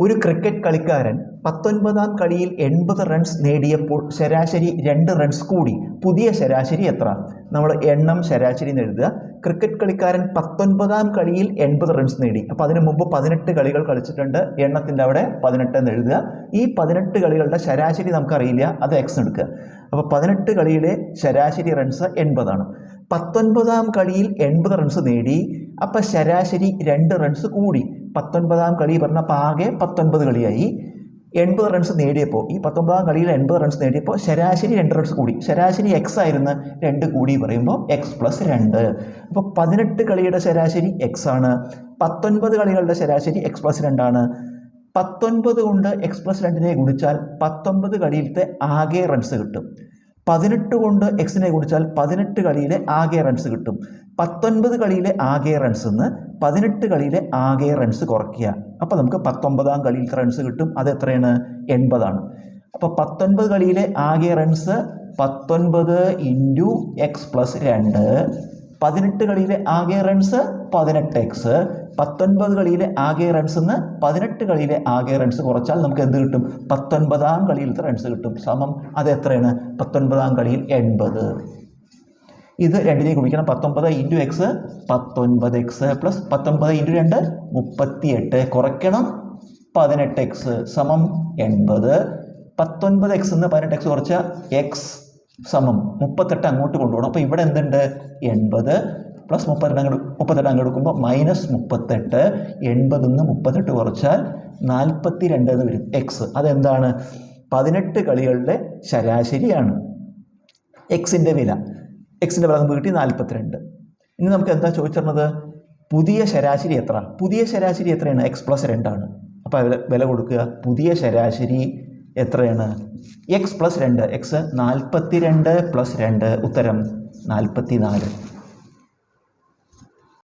ഒരു ക്രിക്കറ്റ് കളിക്കാരൻ പത്തൊൻപതാം കളിയിൽ എൺപത് റൺസ് നേടിയപ്പോൾ ശരാശരി രണ്ട് റൺസ് കൂടി. പുതിയ ശരാശരി എത്ര? നമ്മൾ എണ്ണം ശരാശരി എഴുതുക. ക്രിക്കറ്റ് കളിക്കാരൻ പത്തൊൻപതാം കളിയിൽ എൺപത് റൺസ് നേടി. അപ്പോൾ അതിനു മുമ്പ് പതിനെട്ട് കളികൾ കളിച്ചിട്ടുണ്ട്. എണ്ണത്തിന്റെ അവിടെ പതിനെട്ട് എന്ന് എഴുതുക. ഈ പതിനെട്ട് കളികളുടെ ശരാശരി നമുക്കറിയില്ല. അത് എക്സ് എടുക്കുക. അപ്പോൾ പതിനെട്ട് കളിയിലെ ശരാശരി റൺസ് എൺപതാണ്. പത്തൊൻപതാം കളിയിൽ എൺപത് റൺസ് നേടി. അപ്പം ശരാശരി രണ്ട് റൺസ് കൂടി. പത്തൊൻപതാം കളി പറഞ്ഞപ്പോൾ ആകെ പത്തൊൻപത് കളിയായി. എൺപത് റൺസ് നേടിയപ്പോൾ ഈ പത്തൊമ്പതാം കളിയിൽ എൺപത് റൺസ് നേടിയപ്പോൾ ശരാശരി രണ്ട് റൺസ് കൂടി. ശരാശരി എക്സ് ആയിരുന്നു രണ്ട് കൂടി പറയുമ്പോൾ എക്സ് പ്ലസ് രണ്ട്. അപ്പോൾ പതിനെട്ട് കളിയുടെ ശരാശരി എക്സ് ആണ്. പത്തൊൻപത് കളികളുടെ ശരാശരി എക്സ് പ്ലസ് രണ്ടാണ് പത്തൊൻപത് കൊണ്ട് എക്സ് പ്ലസ് രണ്ടിനെ ഗുണിച്ചാൽ പത്തൊമ്പത് കളിയിലത്തെ ആകെ റൺസ് കിട്ടും. പതിനെട്ട് കൊണ്ട് എക്സിനെ ഗുണിച്ചാൽ പതിനെട്ട് കളിയിലെ ആകെ റൺസ് കിട്ടും. പത്തൊൻപത് കളിയിലെ ആകെ റൺസ് നിന്ന് പതിനെട്ട് കളിയിലെ ആകെ റൺസ് കുറയ്ക്കുക. അപ്പോൾ നമുക്ക് പത്തൊമ്പതാം കളിയിലത്തെ റൺസ് കിട്ടും. അത് എത്രയാണ്? എൺപതാണ്. അപ്പോൾ പത്തൊൻപത് കളിയിലെ ആകെ റൺസ് പത്തൊൻപത് ഇന്റു എക്സ് പ്ലസ് രണ്ട് പതിനെട്ട് കളിയിലെ ആകെ റൺസ് പതിനെട്ട് എക്സ് പത്തൊൻപത് കളിയിലെ ആകെ റൺസ് നിന്ന് പതിനെട്ട് കളിയിലെ ആകെ റൺസ് കുറച്ചാൽ നമുക്ക് എന്ത് കിട്ടും? പത്തൊൻപതാം കളിയിലത്തെ റൺസ് കിട്ടും. സമം അത് എത്രയാണ്? പത്തൊൻപതാം കളിയിൽ എൺപത്. ഇത് രണ്ടിനെ ഗുണിക്കണം. പത്തൊമ്പത് ഇന്റു എക്സ് പത്തൊൻപത് എക്സ് പ്ലസ് പത്തൊൻപത് ഇന്റു രണ്ട് മുപ്പത്തി എട്ട് കുറയ്ക്കണം. പതിനെട്ട് എക്സ് സമം എൺപത്. പത്തൊൻപത് എക്സ് നിന്ന് പതിനെട്ട് എക്സ് കുറച്ച എക്സ് സമം മുപ്പത്തെട്ട് അങ്ങോട്ട് കൊണ്ടുപോകണം. അപ്പോൾ ഇവിടെ എന്തുണ്ട്? എൺപത് പ്ലസ് മുപ്പത്തെട്ട് അങ്ങോട്ട് മുപ്പത്തെട്ട് അങ്ങോട്ട് എടുക്കുമ്പോൾ മൈനസ് മുപ്പത്തെട്ട് എൺപതിൽ നിന്ന് മുപ്പത്തെട്ട് കുറച്ചാൽ നാൽപ്പത്തി രണ്ട് എന്ന് വരും എക്സ് അതെന്താണ്? പതിനെട്ട് കളികളുടെ ശരാശരിയാണ് എക്സിന്റെ വില. എക്സിന്റെ വില നമുക്ക് കിട്ടി നാൽപ്പത്തിരണ്ട് ഇനി നമുക്ക് എന്താ ചോദിച്ചിരുന്നത് പുതിയ ശരാശരി എത്ര? പുതിയ ശരാശരി എത്രയാണ്? എക്സ് പ്ലസ് രണ്ടാണ് അപ്പോൾ വില വില കൊടുക്കുക. പുതിയ ശരാശരി എത്രയാണ്? എക്സ് പ്ലസ് രണ്ട് എക്സ് നാൽപ്പത്തി രണ്ട് പ്ലസ് രണ്ട് ഉത്തരം നാൽപ്പത്തി നാല്